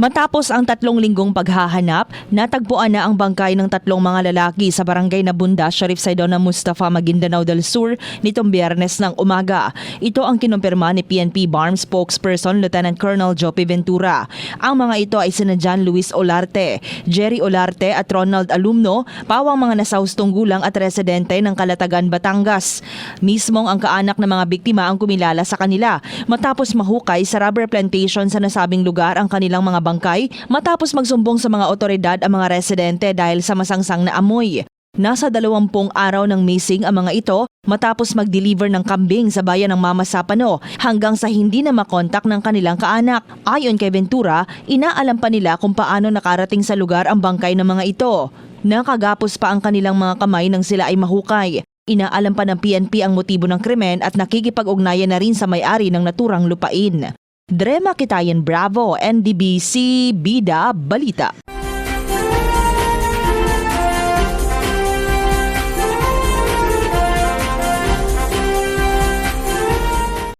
Matapos ang tatlong linggong paghahanap, natagpuan na ang bangkay ng tatlong mga lalaki sa barangay na Bunda, Sharif Saidona Mustafa, Maguindanao del Sur nitong biyernes ng umaga. Ito ang kinumpirma ni PNP BARM spokesperson Lieutenant Colonel Jope Ventura. Ang mga ito ay sina John Luis Olarte, Jerry Olarte at Ronald Alumno, pawang mga nasaustong gulang at residente ng Kalatagan, Batangas. Mismong ang kaanak ng mga biktima ang kumilala sa kanila matapos mahukay sa rubber plantation sa nasabing lugar ang kanilang mga bangkay matapos magsumbong sa mga otoridad ang mga residente dahil sa masangsang na amoy. Nasa dalawampung araw ng missing ang mga ito matapos mag-deliver ng kambing sa bayan ng Mama Sapano hanggang sa hindi na makontak ng kanilang kaanak. Ayon kay Ventura, inaalam pa nila kung paano nakarating sa lugar ang bangkay ng mga ito. Nakagapos pa ang kanilang mga kamay nang sila ay mahukay. Inaalam pa ng PNP ang motibo ng krimen at nakikipag-ugnayan na rin sa may-ari ng naturang lupain. Drema Kitayan Bravo, NDBC, Bida, Balita.